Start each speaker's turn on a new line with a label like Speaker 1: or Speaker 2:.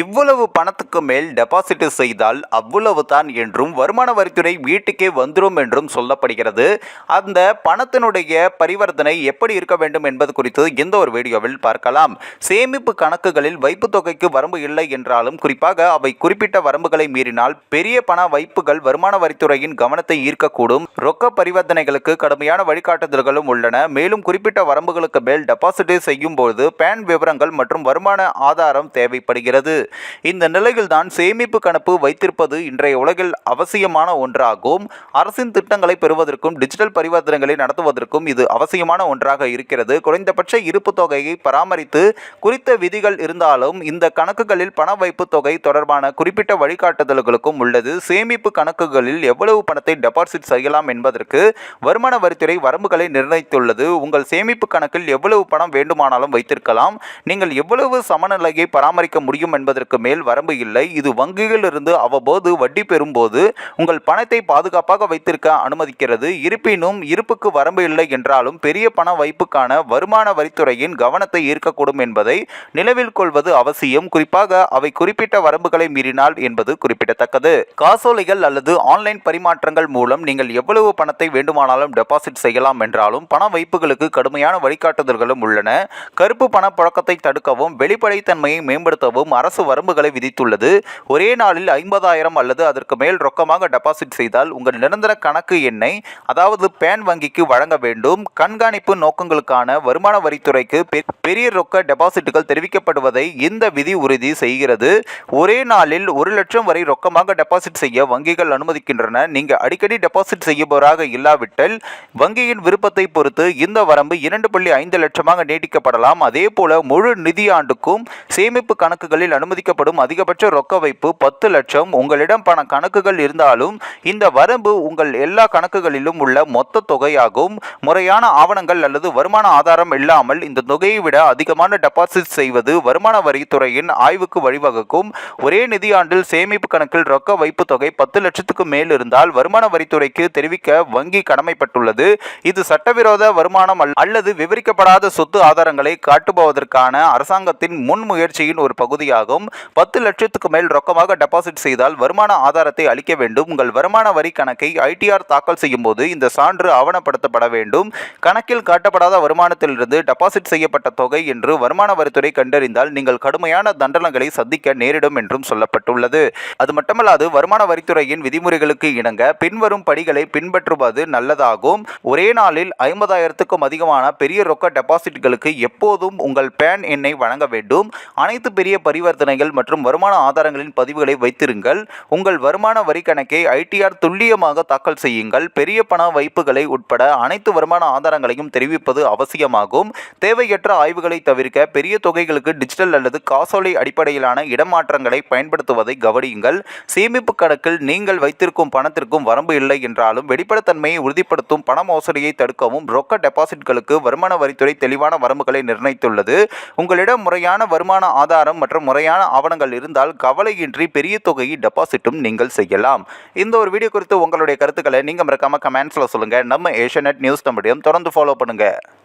Speaker 1: இவ்வளவு பணத்துக்கு மேல் டெபாசிட் செய்தால் அவ்வளவு தான் என்றும் வருமான வரித்துறை வீட்டுக்கே வந்துடும் என்றும் சொல்லப்படுகிறது. அந்த பணத்தினுடைய பரிவர்த்தனை எப்படி இருக்க வேண்டும் என்பது குறித்து இந்த ஒரு வீடியோவில் பார்க்கலாம். சேமிப்பு கணக்குகளில் வைப்பு தொகைக்கு வரம்பு இல்லை என்றாலும் குறிப்பாக அவை குறிப்பிட்ட வரம்புகளை மீறினால் பெரிய பண வைப்புகள் வருமான வரித்துறையின் கவனத்தை ஈர்க்கக்கூடும். ரொக்க பரிவர்த்தனைகளுக்கு கடுமையான வழிகாட்டுதல்களும் உள்ளன. மேலும் குறிப்பிட்ட வரம்புகளுக்கு மேல் டெபாசிட் செய்யும் போது பேன் விவரங்கள் மற்றும் வருமான ஆதாரம் தேவைப்படுகிறது. இந்த நிலையில்தான் சேமிப்பு கணக்கு வைத்திருப்பது இன்றைய உலகில் அவசியமான ஒன்றாகும். அரசின் திட்டங்களை பெறுவதற்கும் டிஜிட்டல் பரிவர்த்தனைகளை நடத்துவதற்கும் இது அவசியமான ஒன்றாக இருக்கிறது. குறைந்தபட்ச இருப்பு தொகையை பராமரித்து குறித்த விதிகள் இருந்தாலும் இந்த கணக்குகளில் பண வைப்பு தொகை தொடர்பான குறிப்பிட்ட வழிகாட்டுதல்களுக்கும் உள்ளது. சேமிப்பு கணக்குகளில் எவ்வளவு பணத்தை டெபாசிட் செய்யலாம் என்பதற்கு வருமான வரித்துறை வரம்புகளை நிர்ணயித்துள்ளது. உங்கள் சேமிப்பு கணக்கில் எவ்வளவு பணம் வேண்டுமானாலும் வைத்திருக்கலாம். நீங்கள் எவ்வளவு சமநிலையை பராமரிக்க முடியும் என்பது என்பதற்கு மேல் வரம்பு இல்லை. இது வங்கியிலிருந்து அவ்வப்போது வட்டி பெறும்போது உங்கள் பணத்தை பாதுகாப்பாக வைத்திருக்க அனுமதிக்கிறது. இருப்பினும் இருப்புக்கு வரம்பு இல்லை என்றாலும் பெரிய பண வைப்புக்கான வருமான வரித்துறையின் கவனத்தை ஈர்க்கக்கூடும் என்பதை நிலவில் கொள்வது அவசியம். குறிப்பாக அவை குறிப்பிட்ட வரம்புகளை மீறினால் என்பது குறிப்பிடத்தக்கது. காசோலைகள் அல்லது ஆன்லைன் பரிமாற்றங்கள் மூலம் நீங்கள் எவ்வளவு பணத்தை வேண்டுமானாலும் டெபாசிட் செய்யலாம் என்றாலும் பண வைப்புகளுக்கு கடுமையான வழிகாட்டுதல்களும் உள்ளன. கருப்பு பண புழக்கத்தை தடுக்கவும் வெளிப்படைத்தன்மையை மேம்படுத்தவும் அரசு வரம்புகளை விதித்துள்ளது. ஒரே நாளில் ஐம்பதாயிரம் அல்லது அதற்கு மேல் ரொக்கமாக டெபாசிட் செய்தால் உங்கள் நிரந்தர கணக்கு எண்ணை அதாவது பேன் வங்கிக்கு வழங்க வேண்டும். கண்காணிப்பு நோக்கங்களுக்கான வருமான வரித்துறைக்கு பெரிய ரொக்க டெபாசிட்டுகள் தெரிவிக்கப்படுவதை இந்த விதி உறுதி செய்கிறது. ஒரே நாளில் ஒரு லட்சம் வரை ரொக்கமாக டெபாசிட் செய்ய வங்கிகள் அனுமதிக்கின்றன. நீங்கள் அடிக்கடி டெபாசிட் செய்யபவராக இல்லாவிட்டால் வங்கியின் விருப்பத்தை பொறுத்து இந்த வரம்பு இரண்டு புள்ளி ஐந்து லட்சமாக நீட்டிக்கப்படலாம். அதே போல முழு நிதியாண்டுக்கும் சேமிப்பு கணக்குகளில் அனுமதிக்கப்படும் அதிகபட்ச ரொக்க வைப்பு பத்து லட்சம். உங்களிடம் பண கணக்குகள் இருந்தாலும் இந்த வரம்பு உங்கள் எல்லா கணக்குகளிலும் உள்ள மொத்த தொகையாகும். முறையான ஆவணங்கள் அல்லது வருமான ஆதாரம் இல்லாமல் இந்த தொகையை விட அதிகமான டெபாசிட் செய்வது வருமான வரித்துறையின் ஆய்வுக்கு வழிவகுக்கும். ஒரே நிதியாண்டில் சேமிப்பு கணக்கில் ரொக்க வைப்பு தொகை பத்து லட்சத்துக்கு மேல் இருந்தால் வருமான வரித்துறைக்கு தெரிவிக்க வங்கி கடமைப்பட்டுள்ளது. இது சட்டவிரோத வருமானம் அல்லது விவரிக்கப்படாத சொத்து ஆதாரங்களை காட்டுபவதற்கான அரசாங்கத்தின் முன்முயற்சியின் ஒரு பகுதியாகும். பத்து லட்சத்துக்கு மேல் ரொக்கமாக டெபாசிட் செய்தால் வருமான ஆதாரத்தை அளிக்க வேண்டும். உங்கள் வருமான வரி கணக்கை ஐடிஆர் தாக்கல் செய்யும் போது இந்த சான்று ஆவணப்படுத்தப்பட வேண்டும். கணக்கில் காட்டப்படாத வருமானத்திலிருந்து டெபாசிட் செய்யப்பட்ட தொகை என்று வருமான வரித்துறை கண்டறிந்தால் நீங்கள் கடுமையான தண்டனைகளை சந்திக்க நேரிடும் என்றும் சொல்லப்பட்டுள்ளது. அது மட்டுமல்லாது வருமான வரித்துறையின் விதிமுறைகளுக்கு இணங்க பின்வரும் படிகளை பின்பற்றுவது நல்லதாகும். ஒரே நாளில் ஐம்பதாயிரத்துக்கும் அதிகமான பெரிய ரொக்க டெபாசிட்களுக்கு எப்போதும் உங்கள் பேன் எண்ணை வழங்க வேண்டும். அனைத்து பெரிய பரிவர்த்தனை பரிவர்த்தனைகள் மற்றும் வருமான ஆதாரங்களின் பதிவுகளை வைத்திருங்கள். உங்கள் வருமான வரி கணக்கை ஐடிஆர் துல்லியமாக தாக்கல் செய்யுங்கள். பெரிய பண வைப்புகளை உட்பட அனைத்து வருமான ஆதாரங்களையும் தெரிவிப்பது அவசியமாகும். தேவையற்ற ஆய்வுகளை தவிர்க்க பெரிய தொகைகளுக்கு டிஜிட்டல் அல்லது காசோலை அடிப்படையிலான இடமாற்றங்களை பயன்படுத்துவதை கவனியுங்கள். சேமிப்பு கணக்கில் நீங்கள் வைத்திருக்கும் பணத்திற்கும் வரம்பு இல்லை என்றாலும் வெளிப்படைத்தன்மையை உறுதிப்படுத்தும் பண மோசடியை தடுக்கவும் ரொக்க டெபாசிட்களுக்கு வருமான வரித்துறை தெளிவான வரம்புகளை நிர்ணயித்துள்ளது. உங்களிடம் முறையான வருமான ஆதாரம் மற்றும் முறையான ஆவணங்கள் இருந்தால் கவலையின்றி பெரிய தொகையை டெபாசிட்டும் நீங்கள் செய்யலாம். இந்த ஒரு வீடியோ குறித்து உங்களுடைய கருத்துக்களை நீங்கள் மறக்காமல் கமெண்ட்ஸில் சொல்லுங்கள் நம்ம ஏஷியநெட் நியூஸ் தமிழையும் தொடர்ந்து ஃபாலோ பண்ணுங்கள்